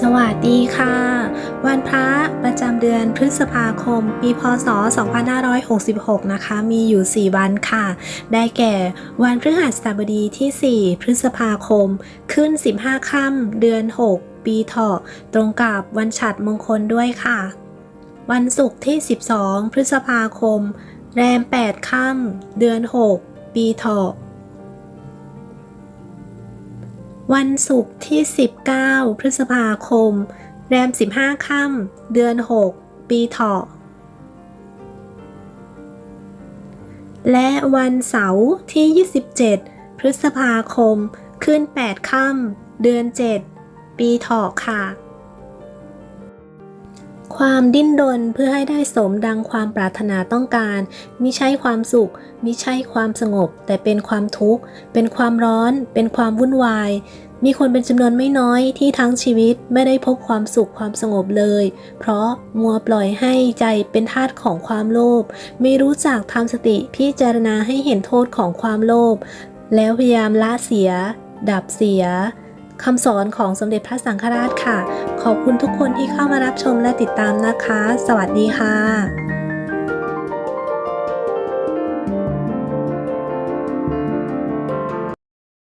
สวัสดีค่ะ วันพระประจำเดือนพฤษภาคม ปีพศ 2566 นะคะ มีอยู่ 4 วันค่ะ ได้แก่วันพฤหัสบดีที่ 4 พฤษภาคม ขึ้น 15 ค่ำเดือน 6 ปีเถาะตรงกับวันฉัตรมงคลด้วยค่ะ วันศุกร์ที่ 12 พฤษภาคม แรม 8 ค่ำเดือน 6 ปีเถาะ วันศุกร์ที่ 19 พฤษภาคม แรม 15 ค่ำ เดือน 6 ปีเถาะ และวันเสาร์ที่ 27 พฤษภาคม ขึ้น 8 ค่ำ เดือน 7 ปีเถาะค่ะ ความดิ้นรนเพื่อให้ได้สมดังความปรารถนาต้องการมิใช่ความสุขมิใช่ความสงบ แต่เป็นความทุกข์ เป็นความร้อน เป็นความวุ่นวาย มีคนเป็นจำนวนไม่น้อยที่ทั้งชีวิตไม่ได้พบความสุขความสงบเลย เพราะมัวปล่อยให้ใจเป็นทาสของความโลภไม่รู้จักทำสติพิจารณาให้เห็นโทษของความโลภแล้วพยายามละเสีย ดับเสีย คำสอนของสมเด็จพระสังฆราชค่ะ ขอบคุณทุกคนที่เข้ามารับชมและติดตามนะคะ สวัสดีค่ะ